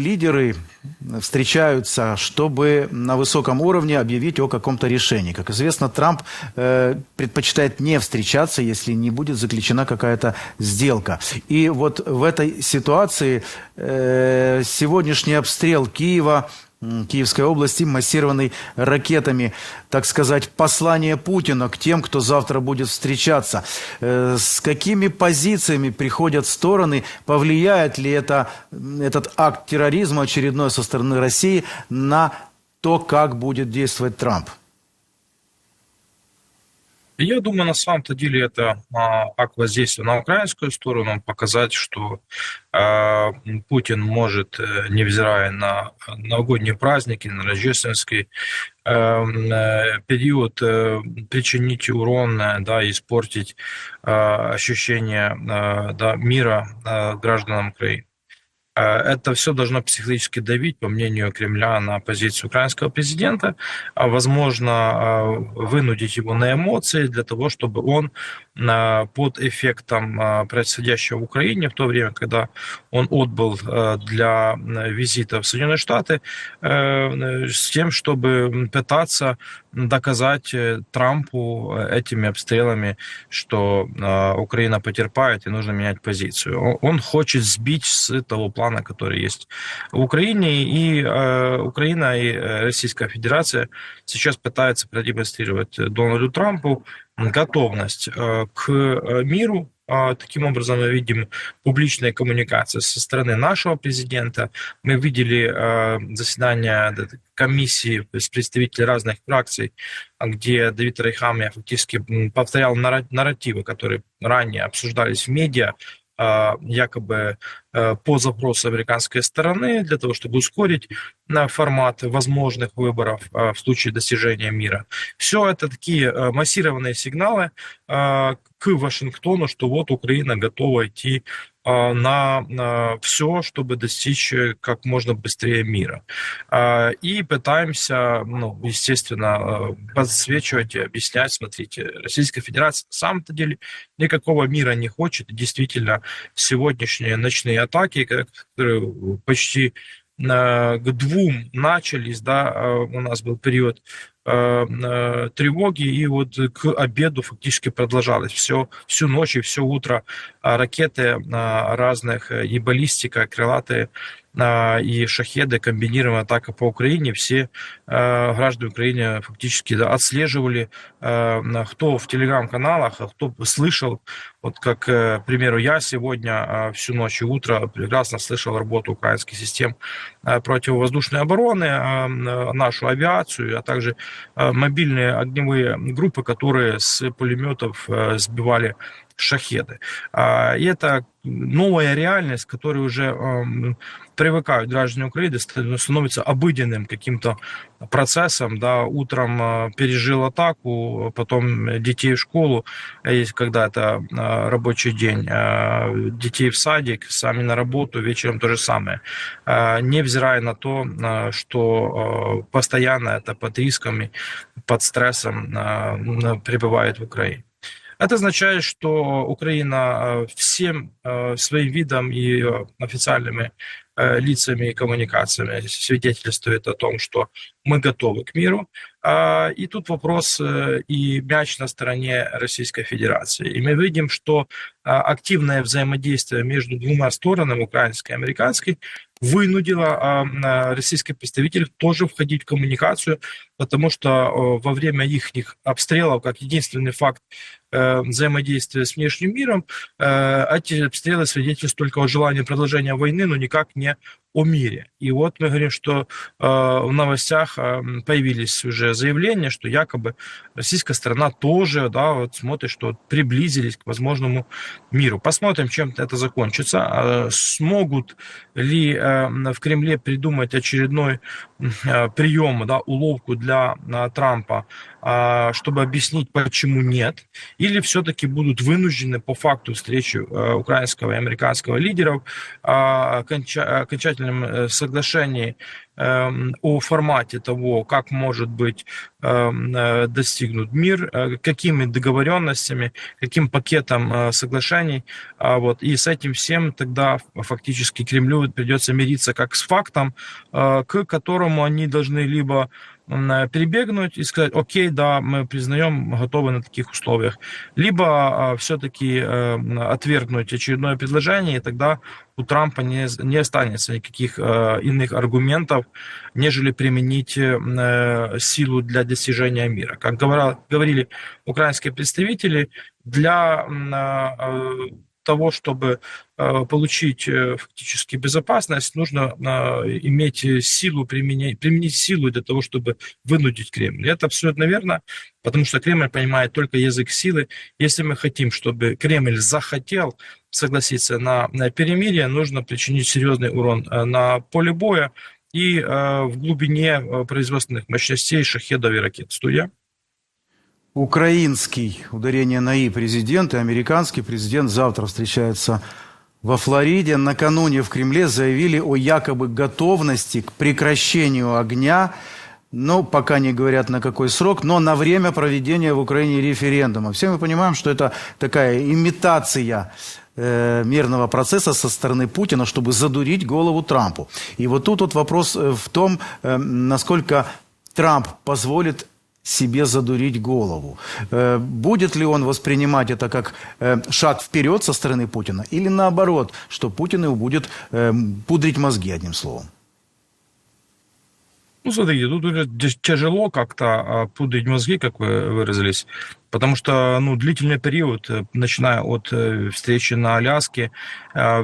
Лидеры встречаются, чтобы на высоком уровне объявить о каком-то решении. Как известно, Трамп э, предпочитает не встречаться, если не будет заключена какая-то сделка. И вот в этой ситуации э, сегодняшний обстрел Киева Киевской области, массированный ракетами, так сказать, послание Путина к тем, кто завтра будет встречаться. Э, С какими позициями приходят стороны? Повлияет ли это, этот акт терроризма очередной со стороны России на то, как будет действовать Трамп? Я думаю, на самом-то деле это а, акт воздействия на украинскую сторону, показать, что а, Путин может, э, невзирая на новогодние праздники, на рождественский э, э, период, причинить урон, да, испортить э, ощущение да, мира гражданам Украины. Э, Это все должно психологически давить, по мнению Кремля, на позицию украинского президента, а возможно э, вынудить его на эмоции для того, чтобы он под эффектом э, происходящего в Украине, в то время, когда он отбыл э, для э, визита в Соединенные Штаты, э, с тем, чтобы пытаться доказать Трампу этими обстрелами, что Украина потерпает и нужно менять позицию. Он- хочет сбить с того плана, который есть в Украине, и Украина и Российская Федерация сейчас пытаются продемонстрировать Дональду Трампу готовность э, к э, миру. А, Таким образом, мы видим публичные коммуникации со стороны нашего президента. Мы видели э, заседание комиссии с представителей разных фракций, где Давид Райхамия фактически повторял нарративы, которые ранее обсуждались в медиа, а, якобы по запросу американской стороны для того, чтобы ускорить на формат возможных выборов а, в случае достижения мира. Все это такие э, массированные сигналы к Вашингтону, что вот Украина готова идти на, все, чтобы достичь э, как можно быстрее мира. И пытаемся, ну, естественно, э, подсвечивать и объяснять, смотрите, Российская Федерация на самом-то деле никакого мира не хочет. Действительно, сегодняшние ночные атаки, которые почти э, к двум начались, да, э, у нас был период э, тревоги, и вот к обеду фактически продолжалось все, всю ночь и все утро ракеты разных и баллистика, крылатые и шахеды, комбинированная атака по Украине, все граждане Украины фактически отслеживали, кто в телеграм-каналах, а кто слышал, вот как, э, к примеру, я сегодня э, всю ночь и утро прекрасно слышал работу украинских систем э, противовоздушной обороны, э, м, нашу авиацию, а также э, мобильные огневые группы, которые с пулеметов э, сбивали шахеды. А, И это новая реальность, которой уже привыкают граждане Украины, ст- становится обыденным каким-то процессом. Да, утром э, пережил атаку, потом детей в школу, а когда это э, рабочий день, э, детей в садик, сами на работу, вечером то же самое. Э, Невзирая на то, э, что э, постоянно это под рисками, под стрессом э, пребывает в Украине. Это означает, что Украина э, всем э, своим видом и э, официальными э, лицами и коммуникациями свидетельствует о том, что мы готовы к миру. А, И тут вопрос э, и мяч на стороне Российской Федерации. И мы видим, что а, активное взаимодействие между двумя сторонами, украинской и американской, вынудило а, российских представителей тоже входить в коммуникацию, потому что во время их обстрелов, как единственный факт э, взаимодействия с внешним миром, э, эти обстрелы свидетельствуют только о желании продолжения войны, но никак не о мире. И вот мы говорим, что э, в новостях э, появились уже заявления, что якобы российская сторона тоже, да, вот смотрит, что приблизились к возможному миру. Посмотрим, чем это закончится. Э, Смогут ли э, в Кремле придумать очередной э, прием, да, уловку для э, Трампа, а, чтобы объяснить, почему нет, или все-таки будут вынуждены по факту встречи э, украинского и американского лидеров а, оконча- окончательном э, соглашении о формате того, как может быть эм, э, достигнут мир, э, какими договоренностями, каким пакетом э, соглашений. А Вот. И с этим всем тогда фактически Кремлю придется мириться как с фактом, к которому они должны либо перебегнуть и сказать, окей, да, мы признаем, готовы на таких условиях, либо все-таки отвергнуть очередное предложение, и тогда у Трампа не, не останется никаких иных аргументов, нежели применить э, силу для достижения мира. Как говорили украинские представители, для э, того, чтобы э, получить э, фактически безопасность, нужно э, иметь силу, применять, применить силу для того, чтобы вынудить Кремль. Это абсолютно верно, потому что Кремль понимает только язык силы. Если мы хотим, чтобы Кремль захотел согласиться на, на перемирие, нужно причинить серьезный урон на поле боя и в глубине производственных мощностей шахедов и ракет. Студия. Украинский, ударение на «и» президент и американский президент завтра встречаются во Флориде. Накануне в Кремле заявили о якобы готовности к прекращению огня, но пока не говорят на какой срок, но на время проведения в Украине референдума. Все мы понимаем, что это такая имитация э, мирного процесса со стороны Путина, чтобы задурить голову Трампу. И вот тут вот вопрос э, в том, э, насколько Трамп позволит себе задурить голову. Э, будет ли он воспринимать это как шаг вперед со стороны Путина или наоборот, что Путин его будет пудрить мозги, одним словом? Ну, смотрите, тут уже тяжело как-то а, пудрить мозги, как вы выразились, потому что ну, длительный период, начиная от встречи на Аляске,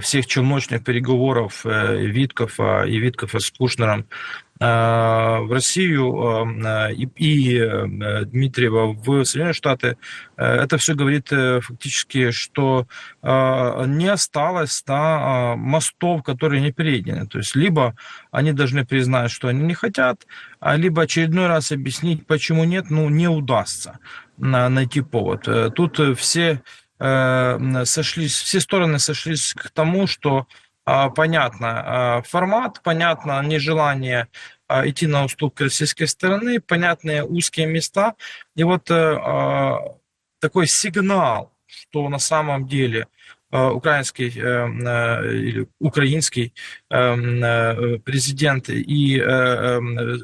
всех челночных переговоров Виткова и Виткова с Кушнером, Э, в Россию э, и, и э, Дмитриева в Соединенные Штаты, это все говорит фактически, что не осталось да, мостов, которые не перейдены. То есть либо они должны признать, что они не хотят, а либо очередной раз объяснить, почему нет, ну, не удастся найти повод. Тут все сошлись, все стороны сошлись к тому, что понятно а, формат, понятно нежелание а, идти на уступки российской стороны, понятные узкие места. И вот э, такой сигнал, что на самом деле украинский э, э, или украинский президент и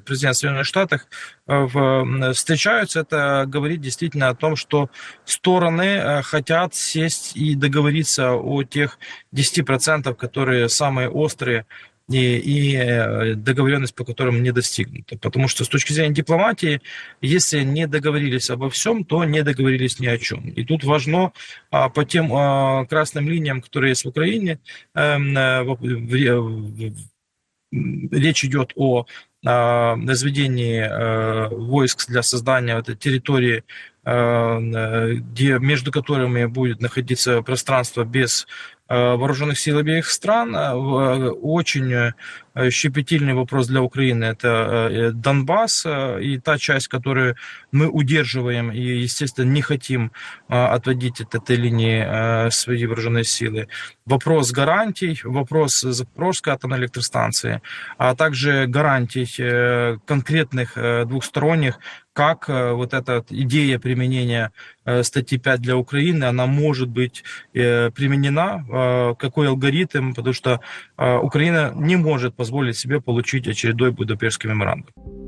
президент Соединенных Штатов встречаются, это говорит действительно о том, что стороны хотят сесть и договориться о тех 10%, которые самые острые и, и э, договоренность по которым не достигнута. Потому что с точки зрения дипломатии, если не договорились обо всем, то не договорились ни о чем. И тут важно а, по тем а, красным линиям, которые есть в Украине, эм, э, речь идет о возведении э, войск для создания этой территории, где, между которыми будет находиться пространство без вооруженных сил обеих стран. Э, э, очень щепетильный вопрос для Украины – это Донбасс и та часть, которую мы удерживаем и, естественно, не хотим отводить от этой линии свои вооруженные силы. Вопрос гарантий, вопрос Запорожской атомной электростанции, а также гарантий конкретных двухсторонних как э, вот эта идея применения э, статьи 5 для Украины, она может быть э, применена, какой алгоритм, потому что Украина не может позволить себе получить очередной Будапештский меморандум.